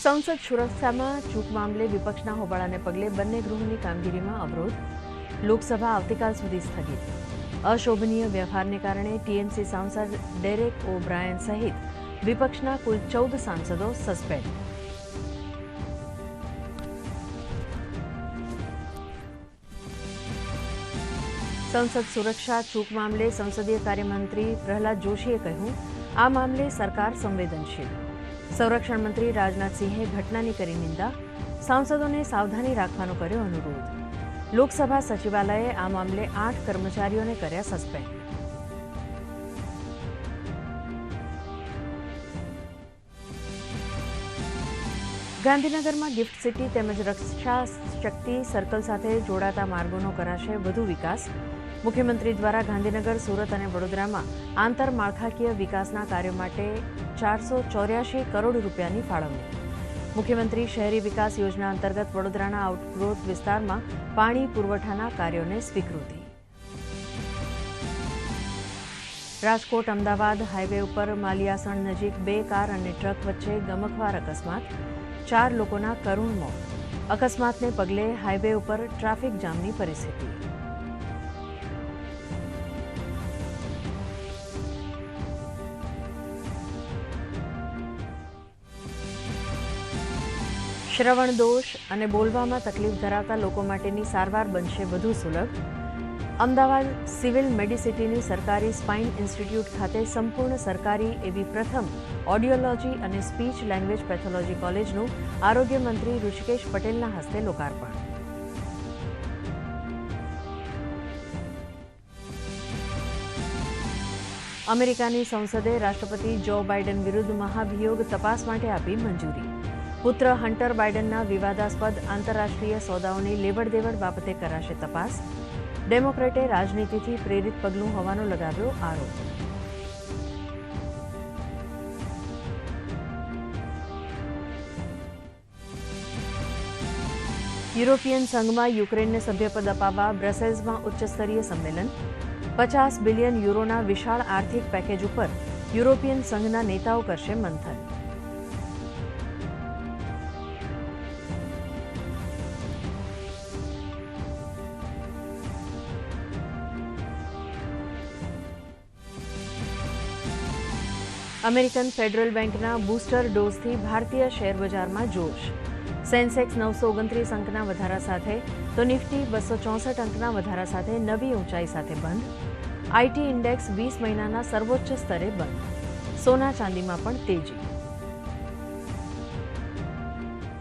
સંસદ સુરક્ષામાં ચૂક મામલે વિપક્ષના હોબાળાને પગલે બંને ગૃહોની કામગીરીમાં અવરોધ. લોકસભા આવતીકાલ સુધી સ્થગિત. અશોભનીય વ્યવહારને કારણે ટીએમસી સાંસદ ડેરેક ઓ બ્રાયન સહિત વિપક્ષના કુલ ચૌદ સાંસદો સસ્પેન્ડ. સંસદ સુરક્ષા ચૂક મામલે સંસદીય કાર્યમંત્રી પ્રહલાદ જોશીએ કહ્યું, આ મામલે સરકાર સંવેદનશીલ. સંરક્ષણ મંત્રી રાજનાથસિંહે ઘટનાની કરી નિંદા. સાંસદોને સાવધાની રાખવાનો કર્યો અનુરોધ. લોકસભા સચિવાલયે આ મામલે આઠ કર્મચારીઓને કર્યા સસ્પેન્ડ. ગાંધીનગરમાં ગિફ્ટ સિટી તેમજ રક્ષા શક્તિ સર્કલ સાથે જોડાતા માર્ગોનો કરાશે વધુ વિકાસ. મુખ્યમંત્રી દ્વારા ગાંધીનગર, સુરત અને વડોદરામાં આંતરમાળખાકીય વિકાસના કાર્યો માટે ચારસો ચોર્યાસી કરોડ રૂપિયાની ફાળવણી. મુખ્યમંત્રી શહેરી વિકાસ યોજના અંતર્ગત વડોદરાના આઉટગ્રોથ વિસ્તારમાં પાણી પુરવઠાના કાર્યોને સ્વીકૃતિ. રાજકોટ, અમદાવાદ હાઈવે ઉપર માલિયાસણ નજીક બે કાર અને ટ્રક વચ્ચે ગમખવાર અકસ્માત. ચાર લોકોના કરુણ મોત. અકસ્માતને પગલે હાઈવે ઉપર ટ્રાફિક જામની પરિસ્થિતિ. શ્રવણ દોષ અને બોલવામાં તકલીફ ધરાવતા લોકો માટેની સારવાર બનશે વધુ સુલભ. અમદાવાદ સિવિલ મેડિસિટીની સરકારી સ્પાઇન ઇન્સ્ટિટ્યૂટ ખાતે સંપૂર્ણ સરકારી એવી પ્રથમ ઓડિયોલોજી અને સ્પીચ લેંગ્વેજ પેથોલોજી કોલેજનું આરોગ્ય મંત્રી ઋષિકેશ પટેલના હસ્તે લોકાર્પણ. અમેરિકાની સંસદે રાષ્ટ્રપતિ જો બાઇડન વિરુદ્ધ મહાભિયોગ તપાસ માટે આપી મંજૂરી. પુત્ર હન્ટર બાઇડનના વિવાદાસ્પદ આંતરરાષ્ટ્રીય સોદાઓની લેવડ દેવડ બાબતે કરાશે તપાસ. ડેમોક્રેટે રાજનીતિથી પ્રેરિત પગલું હોવાનો લગાવ્યો આરોપ. યુરોપિયન સંઘમાં યુક્રેનને સભ્યપદ અપાવવા બ્રસેલ્સમાં ઉચ્ચસ્તરીય સંમેલન. પચાસ બિલિયન યુરોના વિશાળ આર્થિક પેકેજ ઉપર યુરોપિયન સંઘના નેતાઓ કરશે મંથન. અમેરિકન ફેડરલ બેંકના બૂસ્ટર ડોઝથી ભારતીય શેરબજારમાં જોશ. સેન્સેક્સ નવસો ઓગણત્રીસ અંકના વધારા સાથે તો નિફ્ટી બસો ચોસઠ અંકના વધારા સાથે નવી ઊંચાઈ સાથે બંધ. આઈટી ઇન્ડેક્સ વીસ મહિનાના સર્વોચ્ચ સ્તરે બંધ. સોના ચાંદીમાં પણ તેજી.